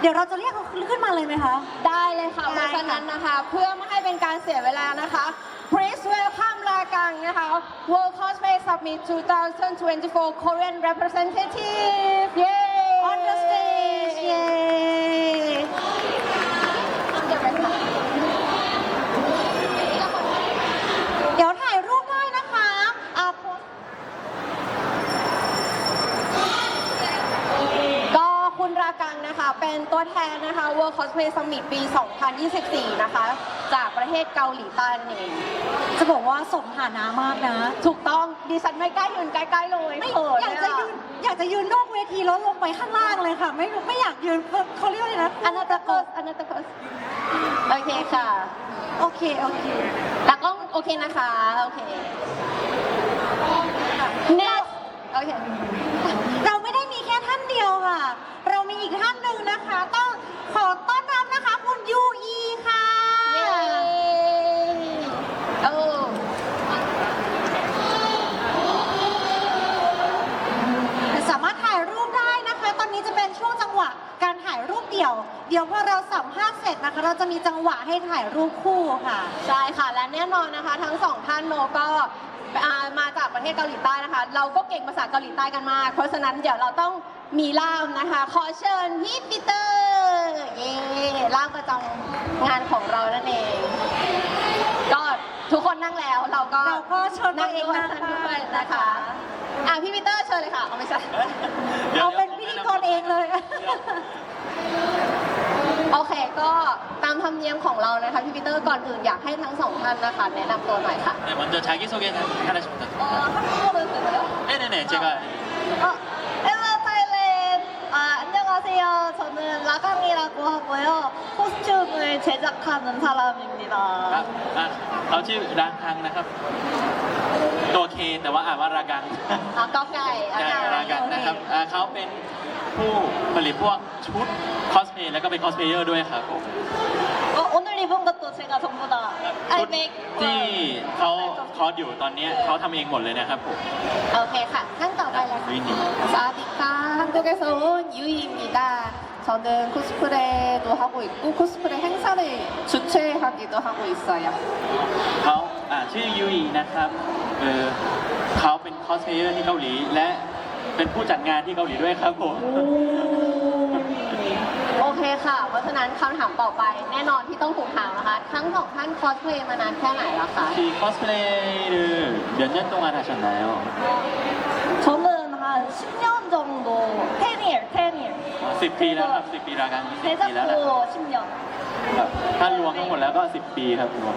เดี๋ยวเราจะเรียกเขาขึ้นมาเลยไหมคะ ได้เลยค่ะได้เพค่ะราะฉะนั้นนะคะ เพื่อไม่ให้เป็นการเสียเวลานะคะ Please welcome ลากังนะคะ World Cosplay Summit 2024 Korean Representative เย้ on the stage เย้ เดี๋ยวไปค่ะ เดี๋ยวถ่ายรูปได้นะคะอะโพส ก็คุณรากังนะคะ เป็นตัวแทนนะคะ World Cosplay Summit ปี 2024 นะคะ จากประเทศเกาหลีใต้นั่นเอง จะบอกว่าสมฐานะมากนะ ถูกต้องดิฉันไม่กล้ายืนใกล้ๆเลยไม่เขินอยากจะเลยืนอยากจะยืนนอกเวทีแล้วลงไปข้างล่างเลยค่ะ ไม่ไม่อยากยืนเขาเรียกว่าอะไรนะอันนั้นตะโกสอันนั้นตะโกสโอเคค่ะ โอเคโอเคตากล้องโอเคนะคะ โอเค next โอเค ดียวค่ะ เรามีอีกท่านหนึ่งนะคะ ต้องขอต้อนรับนะคะ คุณยูอีค่ะเย้โอ้สามารถถ่ายรูปได้นะคะ ตอนนี้จะเป็นช่วงจังหวะการถ่ายรูปเดี่ยว เดี๋ยวพอเราสัมภาษณ์เสร็จนะคะ เราจะมีจังหวะให้ถ่ายรูปคู่ค่ะ ใช่ค่ะ และแน่นอนนะคะ ทั้งสองท่านโนก็อ่ามาจากประเทศเกาหลีใต้นะคะ เราก็เก่งภาษาเกาหลีใต้กันมาก เพราะฉะนั้นเดี๋ยวเราต้อง มีล่ามนะคะ ขอเชิญพี่ปีเตอร์ เย้ล่ามประจำงานของเรานั่นเอง ก็ทุกคนนั่งแล้วเราก็ เราก็เชิญ นั่ ตัว ง เอง ด้วย นั่ง นั่งด้วย ได้ นะคะ อ่ะพี่ปีเตอร์เชิญเลยค่ะเอาไม่ใช่ เอาเป็นพิธีกรเองเลย โอเค ก็ตามธรรมเนียมของเรานะคะพี่ปีเตอร์ก่อนอื่นอยากให้ทั้งสองท่านนะคะ แนะนำตัวหน่อยค่ะ 네, 먼저 자기소개는 하나씩 เออ 부탁드립니다. ทั้งคู่เลยเสร็จแล้ว 네네네, 제가 저는 라강이라고 하고요. 코스튬을 제작하는 사람입니다. ครับอ่ะเขาชื่อรางคังนะครับ ตัวเคแต่ว่าอ่านว่ารากัง 아, 꺾가이. ใช่รากังนะครับอ่าเขาเป็นผู้ผลิตพวกชุด คอสเพลย์แล้วก็เป็นคอสเพลเยอร์ด้วยครับผม 어, 오늘 입은 것도 제가 전부 다 ชุด I make ที่เขาคอสอยู่ตอนนี้เขาทำเองหมดเลยนะครับผม โอเคค่ะท่านต่อไปเลยค่ะ 유인님 사디카 한국에서 온 유이입니다. 저는 코스프레도 하고 있고 코스프레 행사를 주최하기도 하고 있어요. เขาอ่าชื่อยูอีนะครับเออเขาเป็นคอสเพลเยอร์ที่เกาหลี และเป็นผู้จัดงานที่เกาหลีด้วยครับผม โอ เคค่ะ เพราะฉะนั้นคำถามต่อไปแน่นอนที่ต้องถูกถามนะคะ ทั้งสองท่านคอสเพลย์มานานแค่ไหนแล้วคะ 혹시 코스프레를 몇 년 동안 하셨나요? 저는 한 10년 정도 10year, 10year 10 ปีแล้วครับ 10 ปีแล้วกัน10ปีแล้วนะ 제작도 10년 ครับถ้ารวมทั้งหมดแล้วก็ 10 ปีครับรวม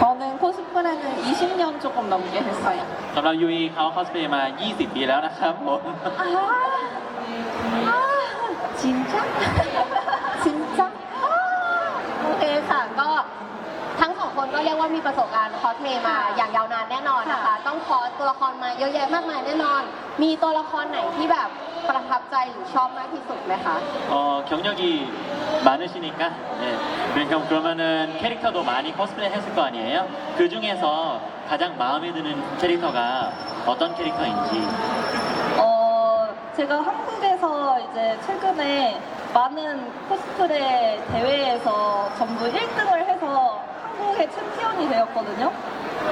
저는 코스프레는 20년 조금 넘게 했어요 สำหรับยูอีเขาคอสเพลย์มา 20 ปีแล้วนะครับผม 아, 아 진짜? 진짜? 아, โอเคค่ะ ก็ทั้งสองคนก็เรียกว่ามีประสบการณ์คอสเพลย์มาอย่างยาวนานแน่นอนนะคะ ค่ะ ต้องคอสตัวละครมาเยอะแยะมากมายแน่นอน มีตัวละครไหนที่แบบประทับใจหรือชอบมากที่สุดไหมคะ 어, 경력이 많으시니까 네. 그러니까 그러면은 캐릭터도 많이 코스프레 했을 거 아니에요? 그 중에서 가장 마음에 드는 캐릭터가 어떤 캐릭터인지 어, 제가 한국에서 이제 최근에 많은 코스프레 대회에서 전부 1등을 해서 한국의 챔피언이 되었거든요.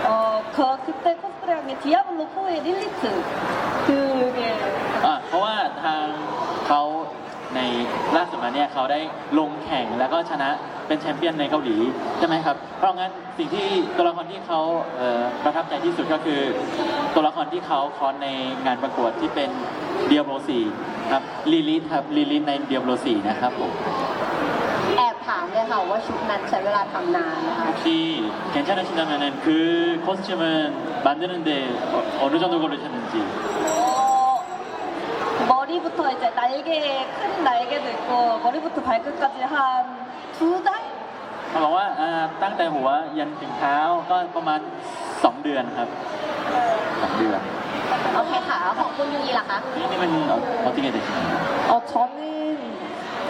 어, 그, 그때 코스프레한 게 디아블로 4의 릴리트. 그게 อ่ะเพราะว่าทางเขาในล่าสุดมาเนี่ยเขาได้ลงแข่งแล้วก็ชนะ เป็นแชมเปี้ยนในเกาหลีใช่ไหมครับ เพราะงั้นสิ่งที่ตัวละครที่เขาเอ่อประทับใจที่สุดก็คือ ตัวละครที่เขาคอนในงานประกวดที่เป็นเดียโบสีครับลิลิทครับลิลิทในเดียโบสีนะครับผม แอบถามเลยค่ะว่าชุดนั้นใช้เวลาทำนานนะคะ 혹시 괜찮으시다면은 그 코스튬은 만드는데 어, 어느 정도 걸리셨는지 어, 머리부터 이제 날개, 큰 날개도 있고 머리부터 발끝까지 한 두 달? เขาบอกว่าอ่าตั้งแต่หัวยันถึงเท้าก็ประมาณ 2 เดือนครับสองเดือน โอเคค่ะแล้วของคุณยูอีล่ะคะ นี่มันเอ่อ 어떻게 되시나요? 어, 저는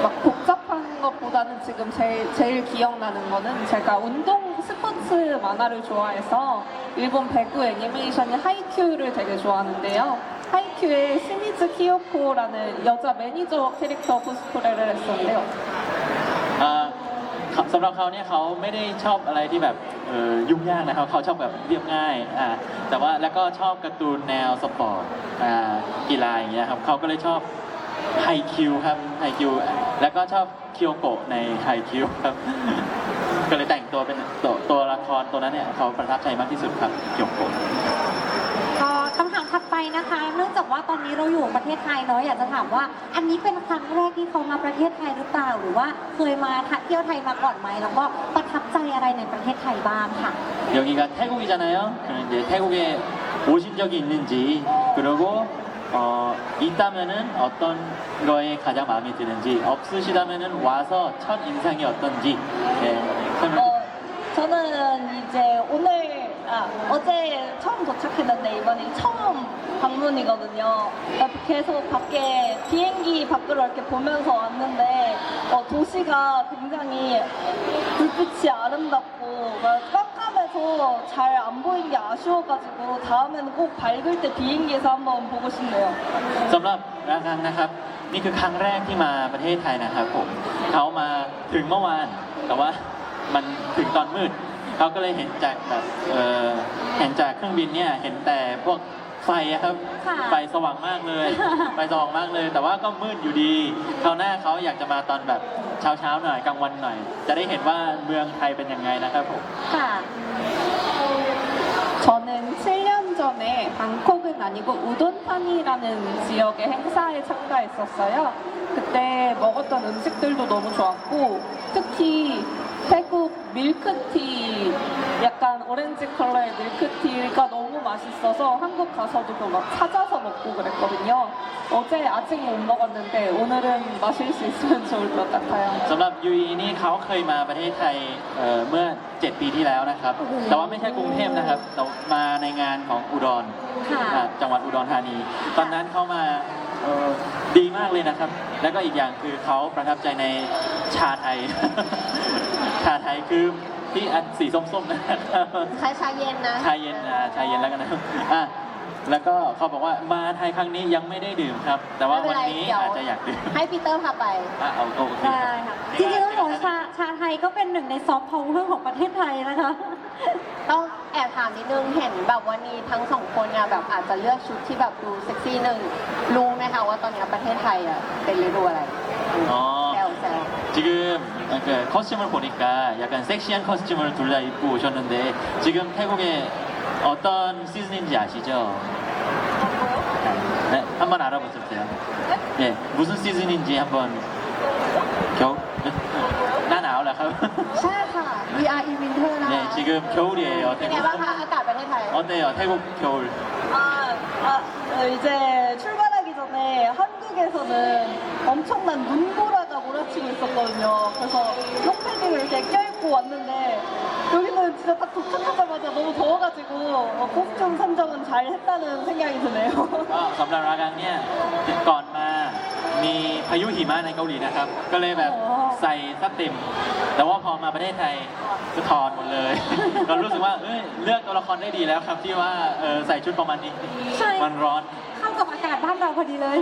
막 복잡한 것보다는 지금 제일, 제일 기억나는 거는 제가 운동 스포츠 만화를 좋아해서 일본 배구 애니메이션인 하이큐를 되게 좋아하는데요. 하이큐의 시미즈 키요코라는 여자 매니저 캐릭터 코스프레를 했었는데요. เขาสำหรับเขาเนี่ยเขาไม่ได้ชอบอะไรที่แบบเอ่อยุ่งยากนะครับเขาชอบแบบเรียบง่ายอ่าแต่ว่าแล้วก็ชอบการ์ตูนแนวสปอร์ตอ่ากีฬาอย่างเงี้ยครับเขาก็เลยชอบไฮคิวครับไฮคิวแล้วก็ชอบเคียวโกะในไฮคิวครับ ก็เลยแต่งตัวเป็นตัวตัวละครตัวนั้นเนี่ยเขาประทับใจมากที่สุดครับเคียวโกะ ก็คำถามถัดไป นะคะ เนื่องจากว่าตอนนี้เราอยู่ประเทศไทยเนาะอยากจะถามว่า อันนี้เป็นครั้งแรกที่เขามาประเทศไทยหรือเปล่า หรือว่าเคยมาเที่ยวไทยมาก่อนไหมแล้วก็ประทับใจอะไรในประเทศไทยบ้างค่ะ 여기가 태국이잖아요. 그럼 이제 태국에 오신 적이 있는지 그리고 어, 있다면은 어떤 거에 가장 마음에 드는지 없으시다면은 와서 첫 인상이 어떤지 네, 설명. 어, 저는 이제 오늘 아, 어제 처음 도착했는데 이번이 처음 방문이거든요. 그래서 계속 밖에 비행기 밖으로 이렇게 보면서 왔는데 어, 도시가 굉장히 불빛이 아름답고 막 깜깜해서 잘 안 보이는 게 아쉬워가지고 다음에는 꼭 밝을 때 비행기에서 한번 보고 싶네요. สำหรับราคังนะครับ นี่คือครั้งแรกที่มาประเทศไทยนะครับผมเขามาถึงเมื่อวาน แต่ว่ามันถึงตอนมืด เขาก็เลยเห็นจากแบบเอ่อเห็นจากเครื่องบินเนี่ยเห็นแต่พวกไฟอะครับ ค่ะ ไฟสว่างมากเลย ไฟสว่างมากเลย แต่ว่าก็มืดอยู่ดีคราวหน้าเขาอยากจะมาตอนแบบเช้าๆหน่อยกลางวันหน่อย จะได้เห็นว่าเมืองไทยเป็นยังไงนะครับผม ค่ะ 저는 7년 전에 방콕은 아니고 우돈탄이라는 지역의 행사에 참가했었어요. 그때 먹었던 음식들도 너무 좋았고 특히 태국 밀크티 약간 오렌지 컬러의 밀크티가 너무 맛있어서 한국 가서도 그거 막 찾아서 먹고 그랬거든요. 어제 아직 못 먹었는데 오늘은 마실 수 있으면 좋을 것 같아요. สำหรับยูอีนี่เขาเคยมาประเทศไทยเอ่อเมื่อ 7 ปีที่แล้วนะครับ โอ้โห แต่ว่าไม่ใช่กรุงเทพนะครับแต่มาในงานของอุดร ค่ะ อ่าจังหวัดอุดรธานี ตอนนั้นเขามาเอ่อดีมากเลยนะครับ แล้วก็อีกอย่างคือเขาประทับใจในชาไทย ชาไทยคือที่อันสีส้มๆนะครับคล้ายชาเย็นนะชาเย็นอ่าชาเย็นแล้วกันนะอะแล้วก็เขาบอกว่ามาไทยครั้งนี้ยังไม่ได้ดื่มครับ แต่ว่าไม่เป็วันนไรนี้เดี๋ยวอาจจะอยากดื่มให้ปีเตอร์พาไปอะเอาโอเคได้ค่ะจริงๆต้องบอกว่าชาชาไทยก็เป็นหนึ่งในซอฟต์พาวเวอร์ของประเทศไทยนะคะ ต้องแอบถามนิดนึงเห็นแบบวันนี้ทั้งสองคนเนี่ยแบบอาจจะเลือกชุดที่แบบดูเซ็กซี่หนึ่งรู้ไหมคะว่าตอนนี้ประเทศไทยอะเป็นฤดูอะไรอ๋อแซวแซว 지금 그 커스튬을 보니까 약간 섹시한 커스튬을 둘 다 입고 오셨는데 지금 태국에 어떤 시즌인지 아시죠? 네, 한번 알아보셨어요? 네, 무슨 시즌인지 한번 겨울? 나나오 라카 ใช่ค่ะ We are in winter นะคะ 네, 지금 겨울이에요. เป็นไง 태국. บ้างคะอากาศประเทศไทย 어때요? 태국 겨울. 아, 아, 어, 이제 출발하기 전에 한국에서는 엄청난 눈보라가 몰아 치고 있었거든요. 그래서 롱패딩을 이렇게 껴입고 왔는데 여기는 진짜 딱 도착하자마자 너무 더워가지고 어, 코스튬 선정은 잘 했다는 생각이 드네요. ก็สำหรับรากังเนี่ยก่อนมา มีพายุหิมะในเกาหลีนะครับ ก็เลยแบบ อ๋อ ใส่ซับเต็ม แต่ว่าพอมาประเทศไทยก็ถอดหมดเลย เรารู้สึกว่าเอ้ยเลือกตัวละครได้ดีแล้วครับ ที่ว่าเออใส่ชุดประมาณนี้ ใช่ มันร้อน เข้ากับอากาศบ้านเราพอดีเลย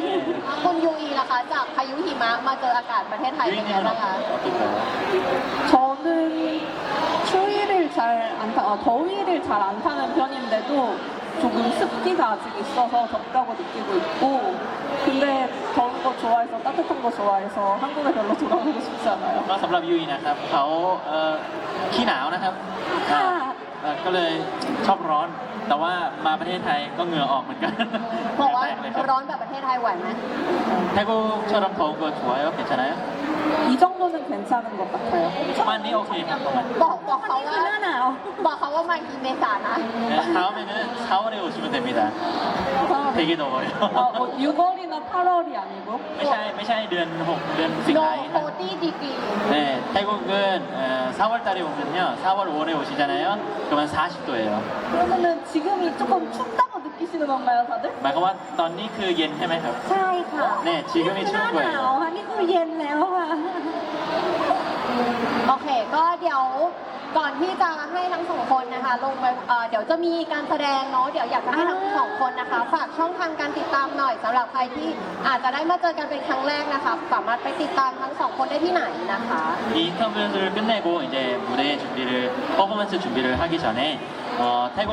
คุณยูอีล่ะคะ จากพายุหิมะมาเจออากาศประเทศไทยเป็นไง 유인님은 บ้างคะ 어떨까요? 저는 추위를 잘 안 타, 어, 더위를 잘 안 타는 편인데도 조금 습기가 아직 있어서 덥다고 느끼고 있고 근데 더운 거 좋아해서 따뜻한 거 좋아해서 한국에 별로 돌아오고 싶지 않아요. ก็สำหรับยูอีนะครับเขาเอ่อขี้หนาวนะครับ ค่ะ เอ่อก็เลยชอบร้อน แต่ว่ามาประเทศไทยก็เหงื่อออกเหมือนกัน บอกว่า แปลกเลยครับ ร้อนแบบประเทศไทยไหวไหม 태국처럼 더운 거 좋아요? 괜찮아요? 이 정도는 괜찮은 것 같아요. ประมาณนี้โอเคครับประมาณนี้ บอกบอกเขา นี่ ว่า คือหน้าหนาว บอกเขาว่ามากีเมษานะ 네, 다음에는 4월에 오시면 됩니다. 되게 더워요. 어, 뭐 6월이나 8월이 아니고 ไม่ใช่ไม่ใช่เดือน 6 เดือนสิง โน หาค โฟ ม ตี้ดีกรี 네, 태국은 어, 4월 달에 오면요. 4월, 5월에 오시잖아요. 그러면 40도예요. 그러면은 지금이 조금 춥다 고 느끼시는 건가요, 다들? หมายความว่าตอนนี้คือเย็นใช่ไหมครับ ใช่ค่ะ เนี่ย 지금이 นี่คือหน้า 추운 หนาว 거예요. ค่ะ นี่คือเย็นแล้วค่ะ โอเค ก็เดี๋ยว ก่อนที่จะให้ทั้งสองคนนะคะ ลงไปเอ่อเดี๋ยวจะมีการแสดงเนาะเดี๋ยวอยากจะให้ทั้งสองคนนะคะ ฝากช่องทางการติดตามหน่อยสำหรับใครที่อาจจะได้มาเจอกันเป็นครั้งแรกนะคะ สามารถไปติดตามทั้งสองคนได้ที่ไหนนะคะ 이 인터뷰를 끝내고 이제 무대 준비를 퍼포먼스 준비를 하기 전에 어, 태국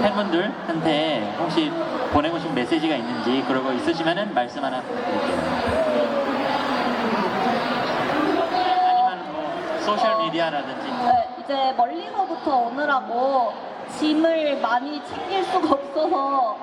팬분들한테 혹시 보내고 싶은 메시지가 있는지 그러고 있으시면은 말씀 하나 드릴게요. 아니면 뭐 소셜 미디어라든지 네, 이제 멀리서부터 오느라고 짐을 많이 챙길 수가 없어서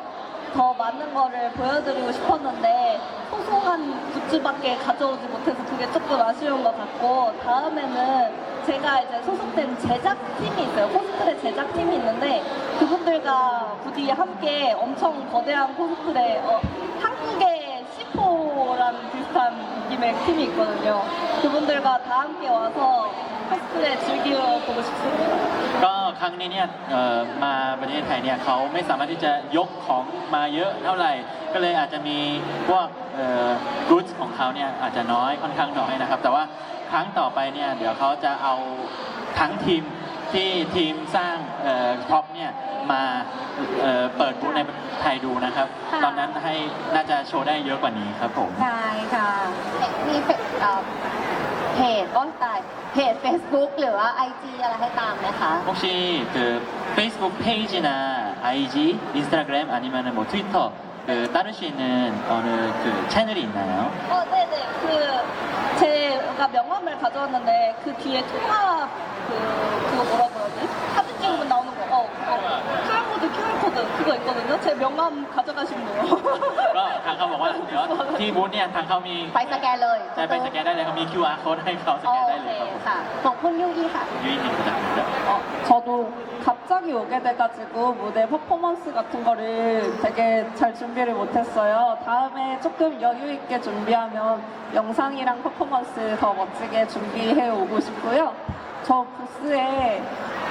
더 많은 거를 보여드리고 싶었는데 소소한 굿즈밖에 가져오지 못해서 그게 조금 아쉬운 것 같고 다음에는 제가 이제 소속된 제작팀이 있어요. 코스프레 제작팀이 있는데 그분들과 부디 함께 엄청 거대한 코스프레 어, 한국의 시포랑 비슷한 느낌의 팀이 있거든요. 그분들과 다 함께 와서 코스프레 즐겨보고 싶습니다. ก็ครั้งนี้เนี่ยเอ่อมาประเทศไทยเนี่ยเขาไม่สามารถที่จะยกของมาเยอะเท่าไหร่ ก็เลยอาจจะมีพวกกู๊ดของเขาเนี่ยอาจจะน้อยค่อนข้างน้อยนะครับ แต่ว่าครั้งต่อไปเนี่ยเดี๋ยวเขาจะเอาทั้งทีมที่ทีมสร้างพ็อปเนี่ยมาเอ่อเปิดบูธในไทยดูนะครับ ค่ะ ตอนนั้นให้น่าจะโชว์ได้เยอะกว่านี้ครับผมใช่ค่ะ มีเพจเอ่อ เพจต้นตายเพจ Facebook หรือว่า IG อะไรให้ตามไหมคะ 혹시 그 페이스북 페이지나 IG, 인스타그램 아니면 뭐 트위터 그 따를 수 있는 어느 그 채널이 있나요? 어, 네네. 그, 제가 명함을 가져왔는데 그 뒤에 통합, 그, 그거 뭐라 그러지? 그거 있거든요. 제 명함 가져가시면 돼요. ก็ทางเขาบอกว่าเดี๋ยวที่บูธเนี่ยทางเขามี ไปสแกนเลย ใช่ไปสแกนได้เลยเขามี QR code ให้เขาส โอ แกนได้ เค เลยครับผม ค่ะ ของคุณยูอีค่ะ 유인입니다 어, 저도 갑자기 오게 돼가지고 무대 퍼포먼스 같은 거를 되게 잘 준비를 못했어요. 다음에 조금 여유 있게 준비하면 영상이랑 퍼포먼스 더 멋지게 준비해 오고 싶고요. 저 부스에 한국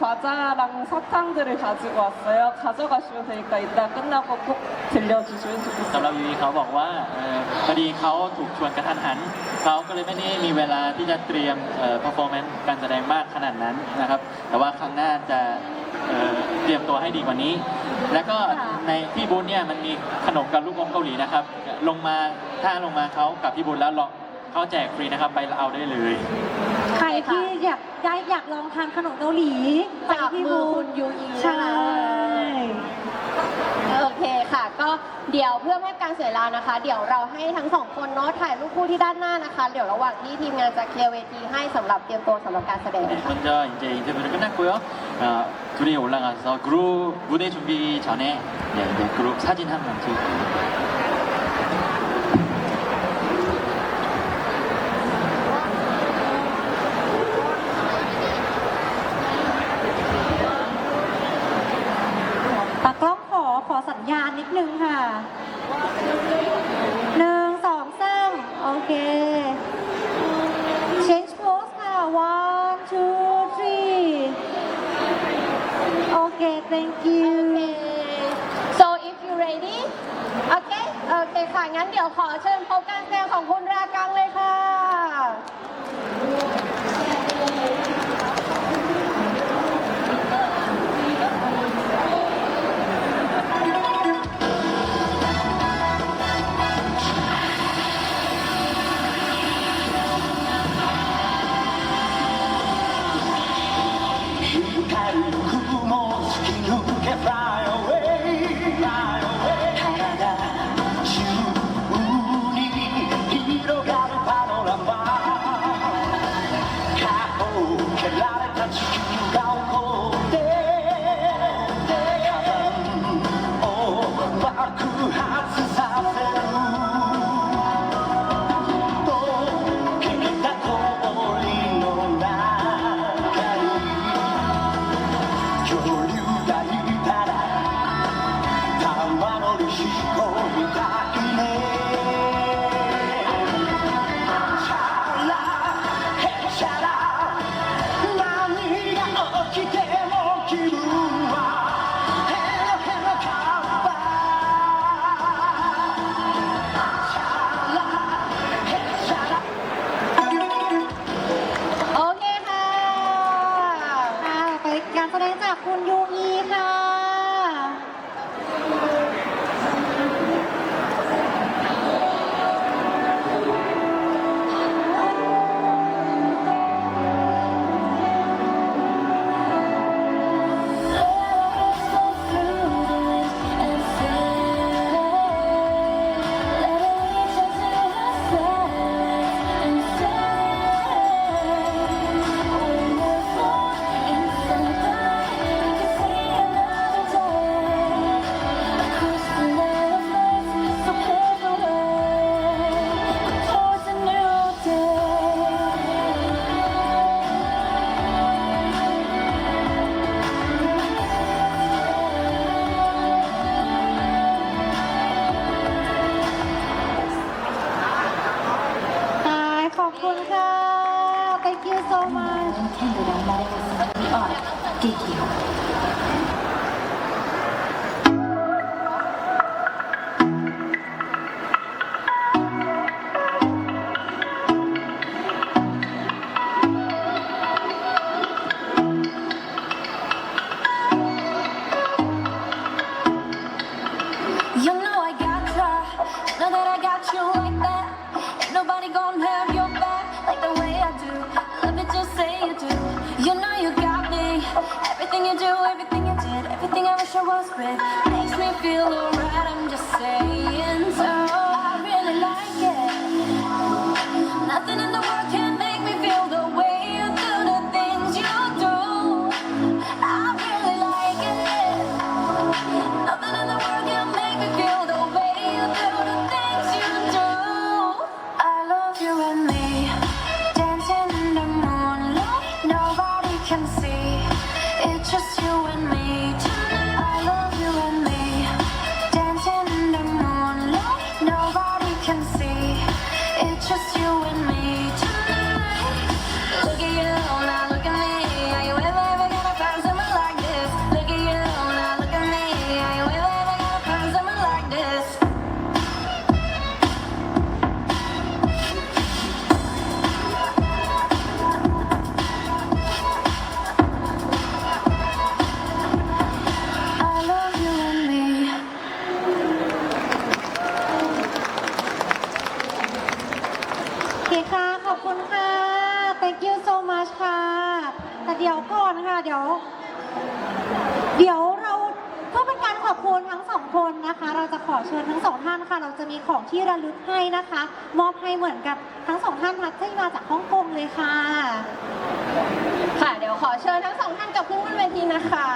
과자랑 사탕들을 가지고 왔어요. 가져가시면 되니까 이따 끝나고 꼭 들려주시면 สำหรับ 좋겠습니다. ยูเขาบอกว่าเอ่อพอดีเขาถูกชวนกระทันหัน เขาก็เลยไม่ได้มีเวลาที่จะเตรียมเอ่อ performance การแสดงมากขนาดนั้นนะครับ แต่ว่าครั้งหน้าจะเอ่อเตรียมตัวให้ดีกว่านี้ แล้วก็ในที่บูธเนี่ยมันมีขนมกับลูกอมเกาหลีนะครับ ลงมาถ้าลงมาเขากับที่บูธแล้วลองเขาแจกฟรีนะครับไปเอาได้เลย ใครที่ ี่ อยากได้อยากลองทานขนมเกาหลีไป จาก ที่ มื บู อคุ ธ ณยูอี ใช่ โอเคค่ะ ก็เดี๋ยวเพื่อไม่ให้การเสียเวลานะคะ เดี๋ยวเราให้ทั้งสองคนเนาะถ่ายรูปคู่ที่ด้านหน้านะคะ เดี๋ยวระหว่างที่ทีมงานจะเคลียร์เวทีให้สำหรับเตรียมตัวสำหรับการแสดง 네, 먼저 이제 인터뷰를 끝났고요. 어, 둘이 올라가서 그룹 무대 준비 전에 네, 이제 그룹 사진 한 번 찍을게요. สัญญาณนิดนึงค่ะหนึ่งสองสามโอเค change pose ค่ะ one two three โอเค thank you so if you ready โอเคโอเคค่ะ งั้นเดี๋ยวขอเชิญพบการแสดงของคุณรากังเลยค่ะ With makes me feel alright. I'm just saying so. I really like it. Nothing in the world can make me feel the way you do the things you do. I really like it. Nothing in the world can make me feel the way you do the things you do. I love you and me, dancing in the moonlight. Nobody can see. ทั้งสองท่านค่ะ เราจะมีของที่ระลึกให้นะคะ มอบให้เหมือนกับทั้งสองท่านค่ะที่มาจากฮ่องกงเลยค่ะ ค่ะ เดี๋ยวขอเชิญทั้งสองท่านกลับขึ้นบนเวทีนะคะ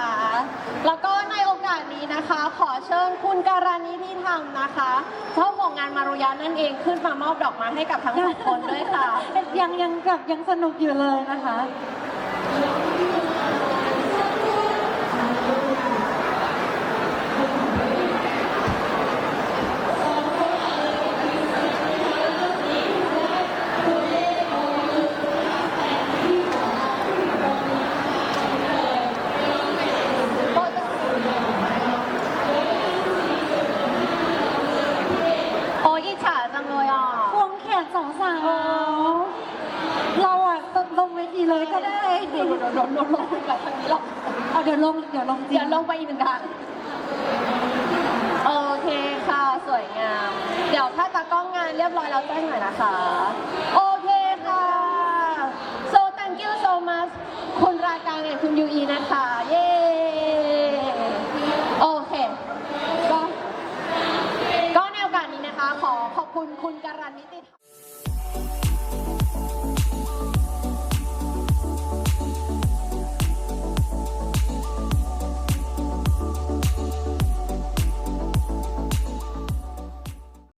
แล้วก็ในโอกาสนี้นะคะ ขอเชิญคุณการานิธิธรรมนะคะเจ้าของงานมารุยานั่นเองขึ้นมามอบดอกไม้ให้กับทั้งสองคนด้วยค่ะ ยังยังแบบยังสนุกอยู่เลยนะคะ โอ้ยอิจฉาจังเลยอะ ควงแขนสองสาวเราอะลงเวทีเลยก็ ได้เดี๋ยวเดี๋ยวเดี๋ยวลงลงไปทางนี้หรอกเอาเดี๋ยวลงเดี๋ยวลงจริเดี๋ยวลงไปอีกหนึ่งทางโอเคค่ะสวยงาม เดี๋ยวถ้าตากล้องงานเรียบร้อยแล้วแจ้งหน่อยนะคะ โอเคค่ะ so thank you so much คุณราการกับคุณยูอีนะคะ เย้โอเคก็ก็ในโอกาสนี้นะคะ ขอขอบคุณคุณการันนิติธรรม